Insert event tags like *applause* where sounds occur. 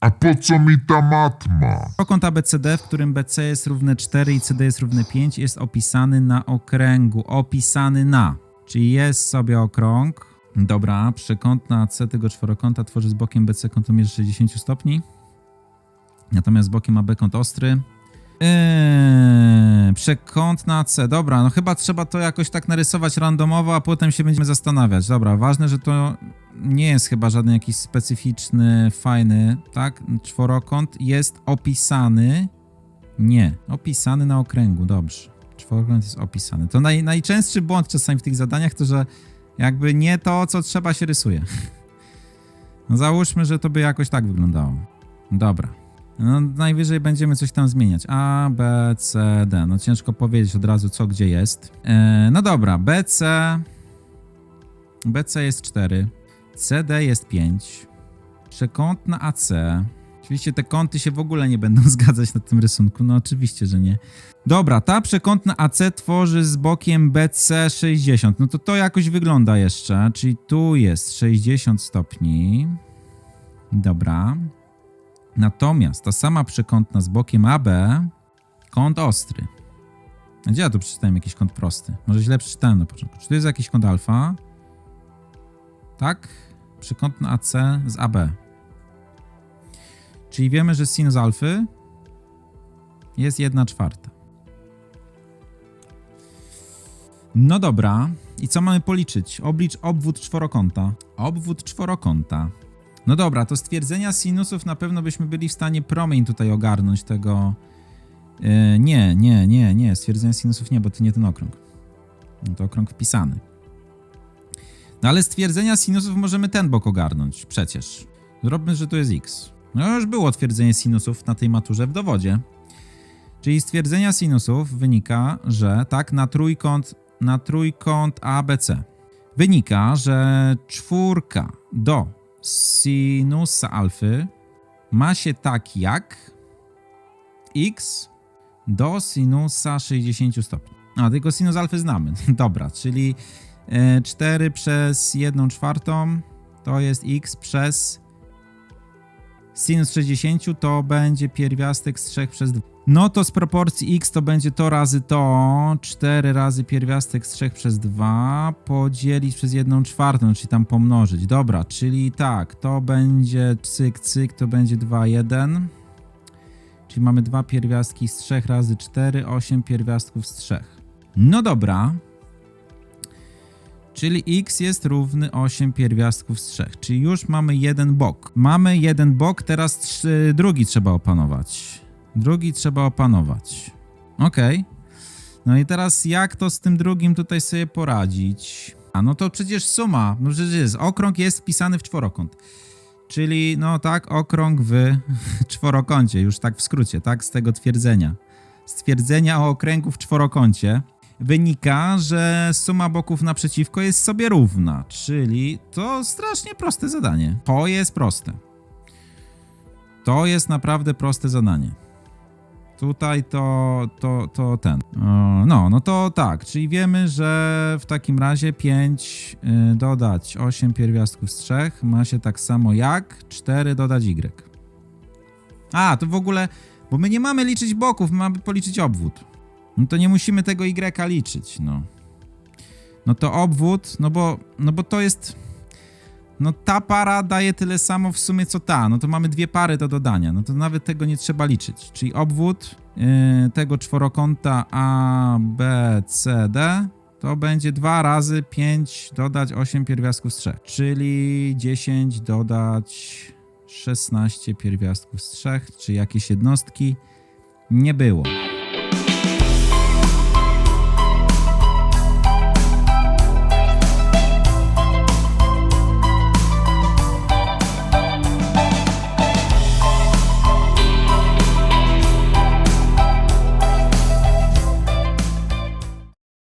A po co mi ta matma? Czworokąt ABCD, w którym BC jest równe 4 i CD jest równe 5, jest opisany na okręgu. Opisany na. Czyli jest sobie okrąg. Dobra, przekąt na C tego czworokąta tworzy z bokiem BC kątomierz 60 stopni. Natomiast z bokiem AB kąt ostry. Eee, przekąt na C. Dobra, no chyba trzeba to jakoś tak narysować randomowo, a potem się będziemy zastanawiać. Dobra, ważne, że to nie jest chyba żaden jakiś specyficzny, fajny, tak? Czworokąt jest opisany. Nie, opisany na okręgu, dobrze. Czworokąt jest opisany. To naj, najczęstszy błąd czasami w tych zadaniach to, że jakby nie to, co trzeba się rysuje. *laughs* No załóżmy, że to by jakoś tak wyglądało. Dobra. No, najwyżej będziemy coś tam zmieniać. A, B, C, D. No ciężko powiedzieć od razu, co gdzie jest. E, no dobra, BC. BC jest 4. CD jest 5. Przekątna AC. Oczywiście te kąty się w ogóle nie będą *laughs* zgadzać na tym rysunku. No oczywiście, że nie. Dobra, ta przekątna AC tworzy z bokiem BC 60. No to to jakoś wygląda jeszcze. Czyli tu jest 60 stopni. Dobra. Natomiast ta sama przekątna z bokiem AB, kąt ostry. Gdzie ja tu przeczytałem jakiś kąt prosty? Może źle przeczytałem na początku. Czy tu jest jakiś kąt alfa? Tak? Przekątna AC z AB. Czyli wiemy, że sinus alfy jest 1 czwarta. No dobra. I co mamy policzyć? Oblicz obwód czworokąta. Obwód czworokąta. No dobra, to stwierdzenia sinusów na pewno byśmy byli w stanie promień tutaj ogarnąć tego. Yy, nie, nie, nie, nie. Stwierdzenia sinusów nie, bo to nie ten okrąg. No to okrąg wpisany. No ale stwierdzenia sinusów możemy ten bok ogarnąć przecież. Zróbmy, że tu jest x. No już było twierdzenie sinusów na tej maturze w dowodzie. Czyli stwierdzenia sinusów wynika, że tak, na trójkąt, na trójkąt ABC wynika, że czwórka do sinusa alfy ma się tak jak x do sinusa 60 stopni. A, tylko sinus alfy znamy. *laughs* Dobra, czyli 4 przez 1 czwartą to jest x przez sinus 60 to będzie pierwiastek z 3 przez 2. No to z proporcji x to będzie to razy to, 4 razy pierwiastek z 3 przez 2 podzielić przez 1 czwartą, czyli tam pomnożyć. Dobra, czyli tak, to będzie cyk, cyk, to będzie 2, 1. Czyli mamy dwa pierwiastki z 3 razy 4, 8 pierwiastków z 3. No dobra. Czyli x jest równy 8 pierwiastków z 3. Czyli już mamy jeden bok. Mamy jeden bok, teraz trzy, drugi trzeba opanować. Drugi trzeba opanować. Ok. No i teraz jak to z tym drugim tutaj sobie poradzić? A no to przecież suma. No przecież jest. Okrąg jest wpisany w czworokąt. Czyli no tak, okrąg w *laughs* czworokącie, już tak w skrócie, tak, z tego twierdzenia. Z twierdzenia o okręgu w czworokącie wynika, że suma boków naprzeciwko jest sobie równa, czyli to strasznie proste zadanie. To jest proste. To jest naprawdę proste zadanie. Tutaj to, to, to ten. No, no to tak, czyli wiemy, że w takim razie 5 y, dodać 8 pierwiastków z 3 ma się tak samo jak 4 dodać y. A, to w ogóle, bo my nie mamy liczyć boków, my mamy policzyć obwód. No to nie musimy tego y liczyć, no. No to obwód, no bo, no bo to jest... No ta para daje tyle samo w sumie co ta, no to mamy dwie pary do dodania, no to nawet tego nie trzeba liczyć. Czyli obwód yy, tego czworokąta A, to będzie 2 razy 5 dodać 8 pierwiastków z 3, czyli 10 dodać 16 pierwiastków z 3, czy jakieś jednostki nie było.